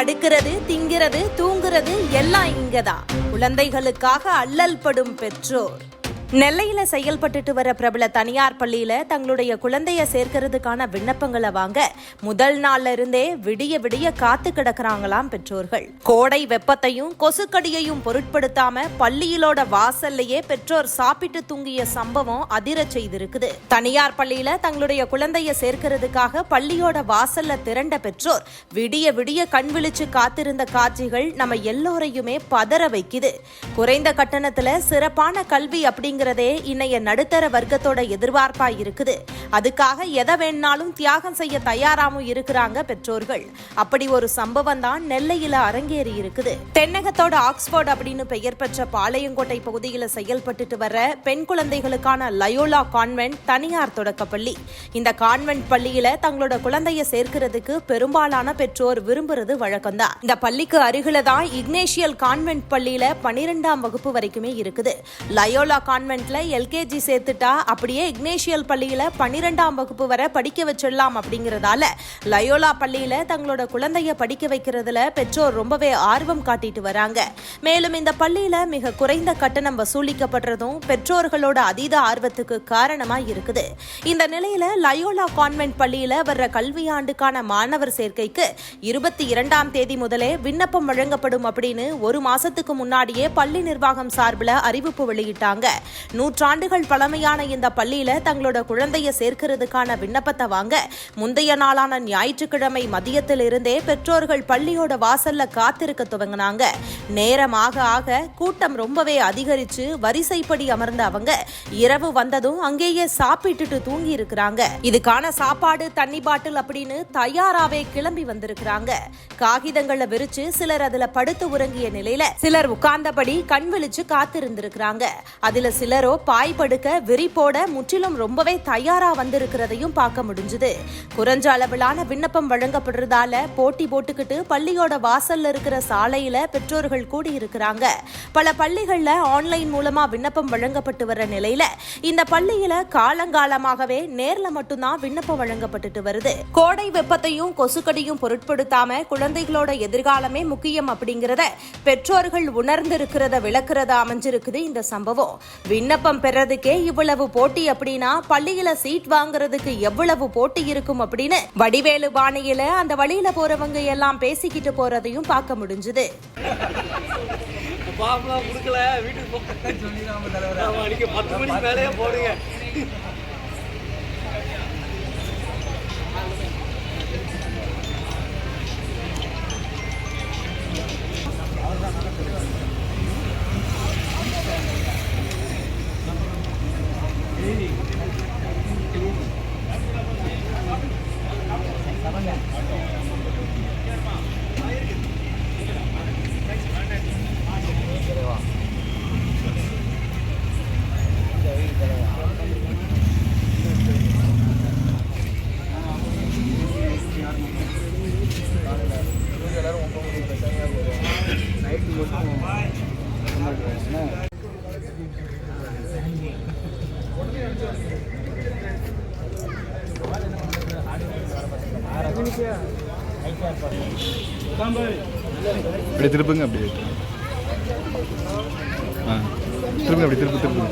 படுக்கிறது திங்கிறது தூங்குறது எல்லாம் இங்கதான். குழந்தைகளுக்காக அல்லல் படும் பெற்றோர். நெல்லையில செயல்பட்டுட்டு வர பிரபல தனியார் பள்ளியில தங்களுடைய குழந்தைய சேர்க்கறதுக்கான விண்ணப்பங்களை வாங்க முதல் நாள்ல இருந்தே விடிய விடிய காத்து கிடக்குறாங்களாம் பெற்றோர்கள். கோடை வெப்பத்தையும் கொசுக்கடியையும் பொருட்படுத்தாம பள்ளியிலோட வாசல்லையே பெற்றோர் சாப்பிட்டு தூங்கிய சம்பவம் அதிரச் செய்திருக்குது. தனியார் பள்ளியில தங்களுடைய குழந்தைய சேர்க்கறதுக்காக பள்ளியோட வாசல்ல திரண்ட பெற்றோர் விடிய விடிய கண் விழிச்சு காத்திருந்த காட்சிகள் நம்ம எல்லோரையுமே பதற வைக்குது. குறைந்த கட்டணத்துல சிறப்பான கல்வி அப்படிங்கிறதே இன்னைய நடுத்தர வர்க்கத்தோட எதிர்பார்ப்பா இருக்குது. அதுக்காக எதை வேணாலும் தியாகம் செய்ய தயாராமும் இருக்கிறாங்க பெற்றோர்கள். அப்படி ஒரு சம்பவம் தான் நெல்லையில அரங்கேறி இருக்குது. தென்னகத்தோட ஆக்ஸ்போர்ட் அப்படின்னு பெயர் பெற்ற பாளையங்கோட்டை பகுதியில் செயல்பட்டுட்டு வர பெண் குழந்தைகளுக்கான லயோலா கான்வென்ட் தனியார் தொடக்கப்பள்ளி இந்த கான்வென்ட் பள்ளியில தங்களோட குழந்தைய சேர்க்கிறதுக்கு பெரும்பாலான பெற்றோர் விரும்புறது வழக்கம்தான். இந்த பள்ளிக்கு அருகில தான் இக்னேஷியல் கான்வென்ட் பள்ளியில பனிரெண்டாம் வகுப்பு வரைக்குமே இருக்குது. லயோலா கான்வென்ட் கான்வென்ட்ல எல்கேஜி சேர்த்துட்டா அப்படியே இக்னேஷியல் பள்ளியில பன்னிரெண்டாம் வகுப்பு வரை படிக்க வச்சிடலாம் அப்படிங்கறதால லயோலா பள்ளியில தங்களோட குழந்தைய படிக்க வைக்கிறதுல பெற்றோர் ரொம்பவே ஆர்வம் காட்டிட்டு வராங்க. மேலும் இந்த பள்ளியில மிக குறைந்த கட்டணம் வசூலிக்கப்படுறதும் பெற்றோர்களோட அதீத ஆர்வத்துக்கு காரணமா இருக்குது. இந்த நிலையில லயோலா கான்வென்ட் பள்ளியில வர்ற கல்வியாண்டுக்கான மாணவர் சேர்க்கைக்கு இருபத்தி இரண்டாம் தேதி முதலே விண்ணப்பம் வழங்கப்படும் அப்படின்னு ஒரு மாசத்துக்கு முன்னாடியே பள்ளி நிர்வாகம் சார்பில் அறிவிப்பு வெளியிட்டாங்க. நூற்றாண்டுகள் பழமையான இந்த பள்ளியில தங்களோட குழந்தைய சேர்க்கிறதுக்கான விண்ணப்பத்தை வாங்க முந்தைய நாளான ஞாயிற்றுக்கிழமை மதியத்தில் இருந்தே பெற்றோர்கள் பள்ளியோட வாசல்ல காத்திருக்க துவங்கினாங்க. நேரமாக ஆக கூட்டம் ரொம்பவே அதிகரிச்சு வரிசைப்படி அமர்ந்த அவங்க இரவு வந்ததும் அங்கேயே சாப்பிட்டுட்டு தூங்கி இருக்கிறாங்க. இதுக்கான சாப்பாடு தண்ணி பாட்டில் அப்படின்னு தயாராவே கிளம்பி வந்திருக்கிறாங்க. காகிதங்களை விரிச்சு சிலர் அதுல படுத்து உறங்கிய நிலையில சிலர் உட்கார்ந்தபடி கண் விழிச்சு காத்திருந்திருக்கிறாங்க. அதுல சில சிலரோ பாய் படுக்க விரிப்போட முற்றிலும் ரொம்பவே தயாரா வந்திருக்கிறதையும் பார்க்க முடிஞ்சுது. குறைஞ்ச அளவிலான விண்ணப்பம் வழங்கப்படுறதால போட்டி போட்டுக்கிட்டு பள்ளியோட வாசல்ல இருக்கிற சாலையில பெற்றோர்கள் கூடி இருக்கிறாங்க பல பள்ளிகள்ல ஆன்லைன் மூலமா விண்ணப்பம் வழங்கப்பட்டு வர நிலையில இந்த பள்ளியில காலங்காலமாகவே நேர்ல மட்டும்தான் விண்ணப்பம் வழங்கப்பட்டுட்டு வருது. கோடை வெப்பத்தையும் கொசுக்கடியும் பொருட்படுத்தாம குழந்தைகளோட எதிர்காலமே முக்கியம் அப்படிங்கிறத பெற்றோர்கள் உணர்ந்திருக்கிறத விளக்குறதா அமைஞ்சிருக்குது இந்த சம்பவம். விண்ணப்பம் பெறதுக்கே இவ்வளவு போட்டி அப்படின்னா பள்ளியில சீட் வாங்குறதுக்கு எவ்வளவு போட்டி இருக்கும் அப்படின்னு வடிவேலு பாணியில அந்த வழியில போறவங்க எல்லாம் பேசிக்கிட்டு போறதையும் பார்க்க முடிஞ்சுது. கொடுக்கல வீட்டுக்கு போக சொல்லிடாம தலைவர் நீங்க பத்து மணிக்கு மேலேயே போடுங்க. அப்படியே திருப்புங்க அப்படியே. ஆ திருப்புங்க அப்படி திருப்பு திருப்புங்க.